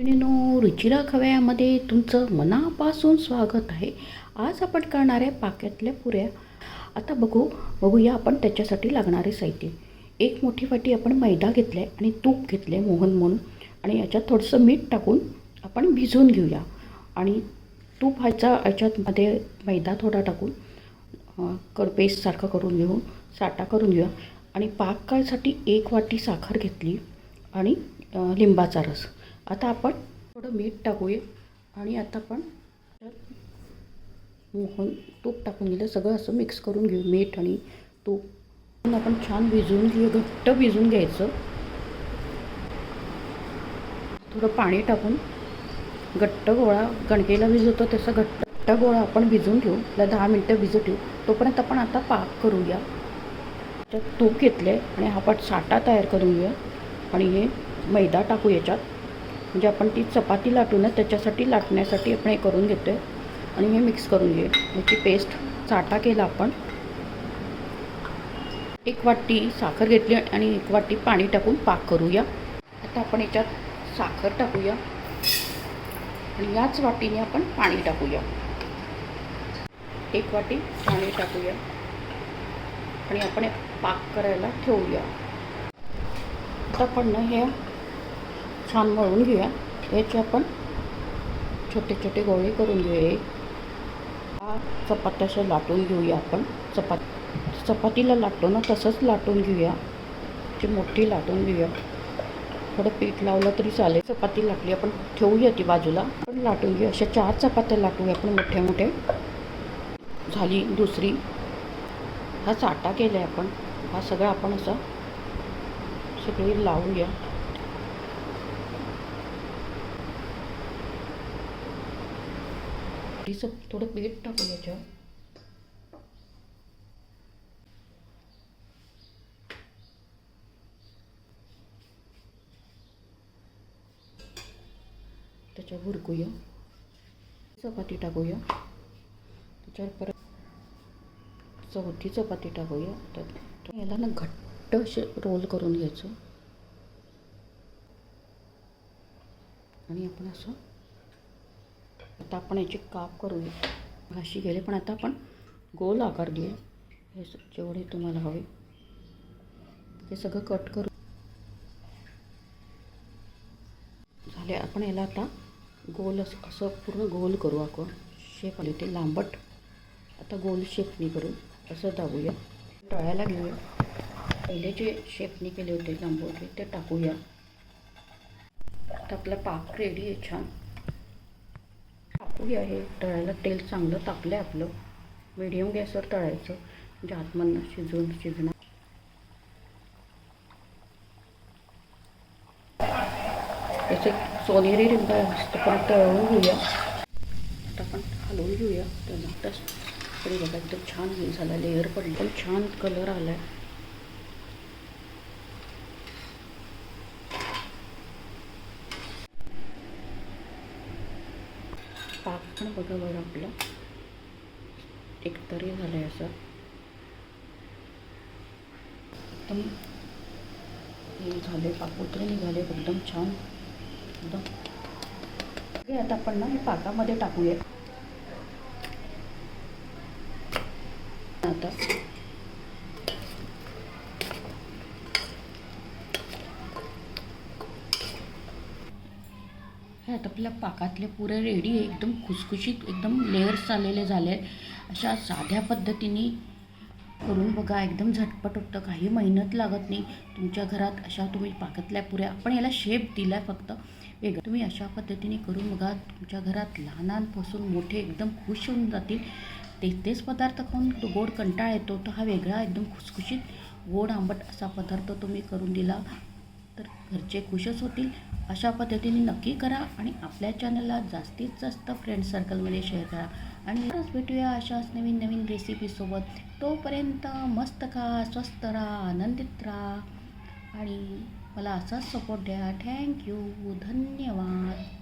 मैत्रिणीनो रुचिरा खव्यामध्ये तुमचं मनापासून स्वागत आहे. आज आपण करणार आहे पाक्यातल्या पुऱ्या. आता बघू बघूया आपण त्याच्यासाठी लागणारे साहित्य. एक मोठी वाटी आपण मैदा घेतला आहे आणि तूप घेतलं आहे मोहन म्हणून. आणि याच्यात थोडंसं मीठ टाकून आपण भिजवून घेऊया. आणि तूप व्हायचा याच्यातमध्ये मैदा थोडा टाकून कर पेस्टसारखं करून घेऊन साठा करून घेऊया. आणि पाकासाठी एक वाटी साखर घेतली आणि लिंबाचा रस. आता आपण थोडं मीठ टाकूया. आणि आता आपण मोहन तूप टाकून दिलं. सगळं असं मिक्स करून घेऊ. मीठ आणि तूप. आपण छान भिजवून घेऊ घट्ट भिजून घ्यायचं. थोडं पाणी टाकून घट्ट गोळा गणकेला भिजवतो. तसं घट्ट गोळा आपण भिजवून ठेवू त्याला दहा मिनटं भिजू ठेवू तोपर्यंत आपण आता पाक करूया. त्यात तूप आहे आणि हा पाट साठा तयार करून घेऊया. आणि हे मैदा टाकू याच्यात. म्हणजे आपण ती चपाती लाटू ना त्याच्यासाठी लाटण्यासाठी आपण हे करून घेतो आहे आणि हे मिक्स करून घे याची पेस्ट चाटा केला आपण. एक वाटी साखर घेतली आणि एक वाटी पाणी टाकून पाक करूया. आता आपण याच्यात साखर टाकूया. आणि याच वाटीने आपण पाणी टाकूया. एक वाटी पाणी टाकूया. आणि आपण पाक करायला ठेवूया. आता आपण ना हे छान मळून घेऊया. याचे आपण छोटे छोटे गोळे करून घेऊया हा चपात्याशा लाटून घेऊया आपण. चपात चपातीला लाटतो ना तसंच लाटून घेऊया. ती मोठी लाटून घेऊया. थोडं पीठ लावलं तरी चालेल. चपाती लाटली आपण ठेवूया ती बाजूला. पण लाटून घेऊया. अशा चार चपात्या लाटूया आपण मोठ्या मोठ्या. झाली दुसरी. हा चाटा केला आहे आपण. हा सगळा आपण असा सगळी लावूया. तिचं थोडं पीठ टाकू याच्यावर त्याच्यावर हुरकूया. चपाती टाकूया. त्याच्यावर परत चौथी चपाती टाकूया. तर तर याला ना घट्ट असे रोल करून घ्यायचं. आणि आपण असं आता आपण याची काप करूया अशी गेले. पण आता आपण गोल आकार देऊया. हे जेवढे तुम्हाला हवे. हे सगळं कट करू. झाले. आपण याला आता गोल असं असं पूर्ण गोल करू आपण. शेप आले ते लांबट. आता गोल शेपनी करू असं दाबूया. तळायला घेऊया. पहिले जे शेपनी केले होते लांबवले ते टाकूया. आता आपला पाक रेडी आहे छान. टाकूया हे. तळायला तेल चांगलं तापलं आहे आपलं मिडियम गॅसवर तळायचं. म्हणजे आतमधनं शिजवून शिजणार त्याचे सोनेरी रिंग पण तळवून घेऊया. आता आपण हलवून घेऊया. त्याला तस तरी बघा एकदम छान झाला. लेअर पडली. पण छान कलर आला आहे पाक पण बघा बरं आपलं. एकतरी झालं आहे असं. एकदम हे झाले पाकोत्रे निघाले एकदम छान. एकदम. हे आता आपण ना हे पाकामध्ये टाकूया. आता हे आता आपल्या पाकातले पुरे रेडी एकदम खुसखुशीत एकदम लेअर्स आलेले झाले आहेत अशा साध्या पद्धतीने करून बघा. एकदम झटपट होतं. काही मेहनत लागत नाही. तुमच्या घरात अशा तुम्ही पाकातल्या पुऱ्या आपण याला शेप दिला आहे फक्त. वेगळं तुम्ही अशा पद्धतीने करून बघा. तुमच्या घरात लहानांपासून मोठे एकदम खुश होऊन जातील. तेच तेच पदार्थ खाऊन तो गोड कंटाळा येतो. तर हा वेगळा एकदम खुसखुशीत गोड आंबट असा पदार्थ तुम्ही करून दिला. तर घरचे खुशच होतील. अशा पद्धतीने नक्की करा आणि आपल्या चॅनलला जास्तीत जास्त फ्रेंड सर्कलमध्ये शेअर करा. आणि परत भेटूया अशाच नवीन नवीन रेसिपीसोबत तोपर्यंत मस्त खा स्वस्त राहा आनंदित राहा. आणि मला असाच सपोर्ट द्या. थँक्यू धन्यवाद.